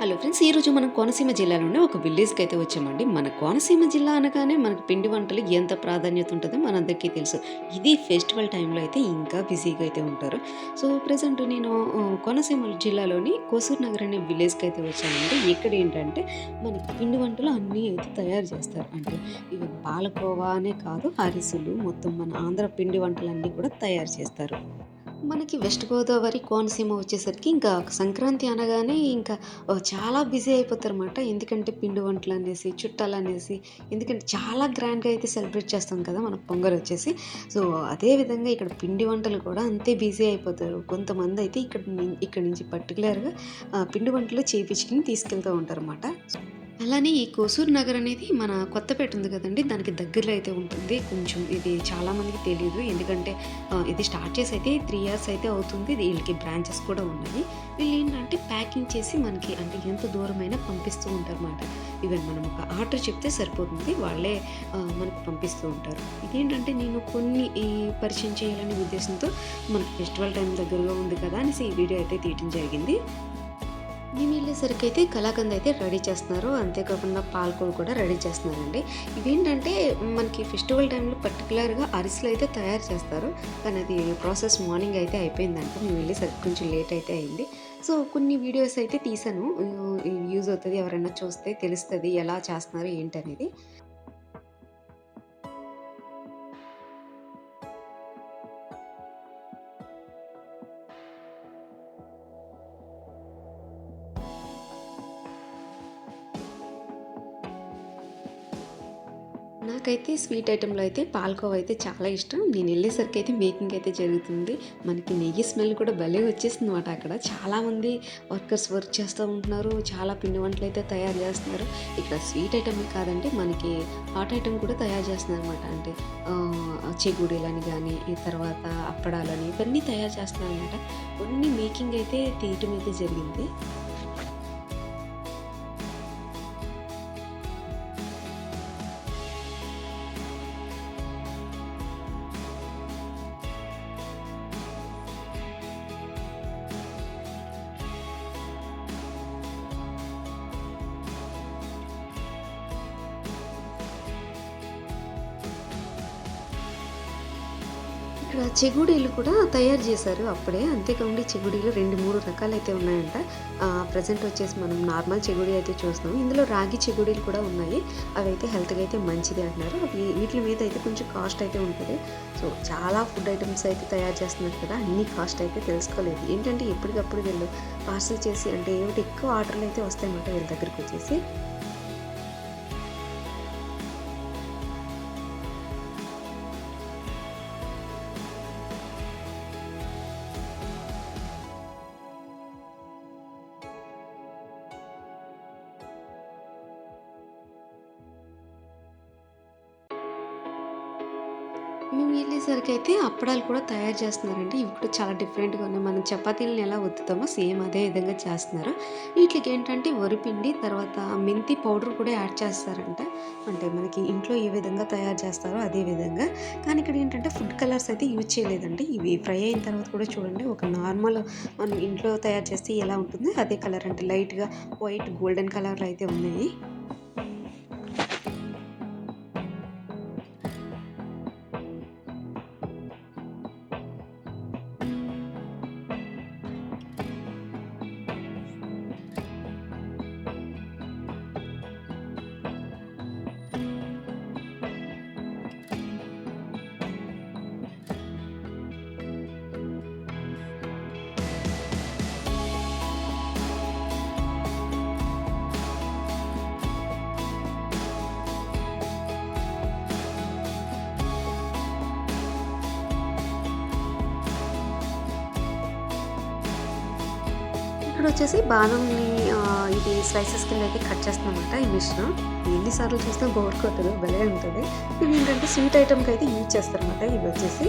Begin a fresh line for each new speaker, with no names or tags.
Hello friends ఈరోజు మనం కోనసీమ జిల్లాలోనే ఒక విలేజ్కి అయితే వచ్చామండి. మన కోనసీమ జిల్లా అనగానే మనకి పిండి వంటలు ఎంత ప్రాధాన్యత ఉంటుందో మనందరికీ తెలుసు. ఇది ఫెస్టివల్ టైంలో అయితే ఇంకా బిజీగా అయితే ఉంటారు. సో ప్రజెంట్ నేను కోనసీమ జిల్లాలోని కోసూరు నగర్ అనే విలేజ్కి అయితే వచ్చానండి. ఇక్కడ ఏంటంటే మనకి పిండి వంటలు అన్నీ అయితే తయారు చేస్తారు. అంటే ఇవి పాలకోవా అనే కాదు అరిసెలు మొత్తం మన ఆంధ్ర పిండి వంటలన్నీ కూడా తయారు చేస్తారు. మనకి వెస్ట్ గోదావరి కోనసీమ వచ్చేసరికి ఇంకా సంక్రాంతి అనగానే ఇంకా చాలా బిజీ అయిపోతారు అనమాట ఎందుకంటే పిండి వంటలు అనేసి చుట్టాలు అనేసి ఎందుకంటే చాలా గ్రాండ్గా అయితే సెలబ్రేట్ చేస్తాం కదా మన పొంగల్ వచ్చేసి. సో అదే విధంగా ఇక్కడ పిండి వంటలు కూడా అంతే బిజీ అయిపోతారు. కొంతమంది అయితే ఇక్కడ ఇక్కడ నుంచి పర్టికులర్గా పిండి వంటలు చేయించుకుని తీసుకెళ్తూ ఉంటారు అనమాట అలానే ఈ కోసూరు నగర్ అనేది మన కొత్తపేట ఉంది కదండి. దానికి దగ్గరలో అయితే ఉంటుంది. కొంచెం ఇది చాలామందికి తెలియదు ఎందుకంటే ఇది స్టార్ట్ చేసి అయితే త్రీ ఇయర్స్ అయితే అవుతుంది. వీళ్ళకి బ్రాంచెస్ కూడా ఉన్నాయి. వీళ్ళు ఏంటంటే ప్యాకింగ్ చేసి మనకి అంటే ఎంత దూరమైనా పంపిస్తూ ఉంటారు అన్నమాట ఈవెన్ మనం ఒక ఆర్డర్ చెప్తే సరిపోతుంది. వాళ్ళే మనకు పంపిస్తూ ఉంటారు. ఇదేంటంటే నేను కొన్ని ఈ పరిచయం చేయాలనే ఉద్దేశంతో మన ఫెస్టివల్ టైం దగ్గరగా ఉంది కదా అనేసి ఈ వీడియో అయితే తీయటం జరిగింది. మేము వెళ్ళేసరికి అయితే కలాకండ్ అయితే రెడీ చేస్తున్నారు. అంతేకాకుండా పాల్కోడు కూడా రెడీ చేస్తున్నారండి. ఇవేంటంటే మనకి ఫెస్టివల్ టైంలో పర్టికులర్గా అరిసెలు అయితే తయారు చేస్తారు. కానీ అది ప్రాసెస్ మార్నింగ్ అయితే అయిపోయిందంట. మేము వెళ్ళేసరికి కొంచెం లేట్ అయితే అయింది. సో కొన్ని వీడియోస్ అయితే తీసాను. యూజ్ అవుతుంది. ఎవరైనా చూస్తే తెలుస్తుంది ఎలా చేస్తున్నారు ఏంటనేది. నాకైతే స్వీట్ ఐటెంలో అయితే పాలకోవ అయితే చాలా ఇష్టం. నేను వెళ్ళేసరికి అయితే మేకింగ్ అయితే జరుగుతుంది. మనకి నెయ్యి స్మెల్ కూడా భలే వచ్చేసింది అనమాట అక్కడ. చాలామంది వర్కర్స్ వర్క్ చేస్తూ ఉంటున్నారు. చాలా పిండి వంటలు అయితే తయారు చేస్తున్నారు. ఇక్కడ స్వీట్ ఐటమ్ కాదంటే మనకి హాట్ ఐటమ్ కూడా తయారు చేస్తున్నారు అనమాట అంటే ఆ, చెగుడీలని కానీ ఈ తర్వాత అప్పడాలని ఇవన్నీ తయారు చేస్తున్నారు అనమాట కొన్ని మేకింగ్ అయితే తీయటం అయితే జరిగింది. ఇక్కడ చెగుడీలు కూడా తయారు చేశారు అప్పుడే. అంతేకాకుండా చెగుడీలు రెండు మూడు రకాలు అయితే ఉన్నాయంట ప్రజెంట్ వచ్చేసి మనం నార్మల్ చెగుడి అయితే చూస్తున్నాం. ఇందులో రాగి చెగుడీలు కూడా ఉన్నాయి. అవి అయితే హెల్త్కి అయితే మంచిది అంటున్నారు. అవి వీటి మీద అయితే కొంచెం కాస్ట్ అయితే ఉంటుంది. సో చాలా ఫుడ్ ఐటమ్స్ అయితే తయారు చేస్తున్నారు కదా. అన్ని కాస్ట్ అయితే తెలుసుకోలేదు. ఏంటంటే ఎప్పటికప్పుడు వీళ్ళు పార్సల్ చేసి అంటే ఏమిటి ఎక్కువ ఆర్డర్లు అయితే వస్తాయన్నమాట వీళ్ళ దగ్గరికి వచ్చేసి. మేము వెళ్ళేసరికి అయితే అప్పడాలు కూడా తయారు చేస్తున్నారండి. ఇవి కూడా చాలా డిఫరెంట్గా ఉన్నాయి. మనం చపాతీలను ఎలా ఒత్తుతామో సేమ్ అదే విధంగా చేస్తున్నారు. వీటికి ఏంటంటే వరిపిండి తర్వాత మెంతి పౌడర్ కూడా యాడ్ చేస్తారంట. అంటే మనకి ఇంట్లో ఏ విధంగా తయారు చేస్తారో అదే విధంగా. కానీ ఇక్కడ ఏంటంటే ఫుడ్ కలర్స్ అయితే యూజ్ చేయలేదండి. ఇవి ఫ్రై అయిన తర్వాత కూడా చూడండి. ఒక నార్మల్ మనం ఇంట్లో తయారు చేస్తే ఎలా ఉంటుందో అదే కలర్ అంటే లైట్గా వైట్ గోల్డెన్ కలర్లో అయితే ఉన్నాయి. ఇక్కడ వచ్చేసి బాదంని ఆ, ఇది స్లైసెస్ కింద అయితే కట్ చేస్తానమాట ఈ మిషన్. ఎన్నిసార్లు చూసినా బోర్ కొట్టదు భలే ఉంటుంది. ఇవి ఏంటంటే స్వీట్ ఐటమ్కి అయితే యూజ్ చేస్తారన్నమాట. ఇవి వచ్చేసి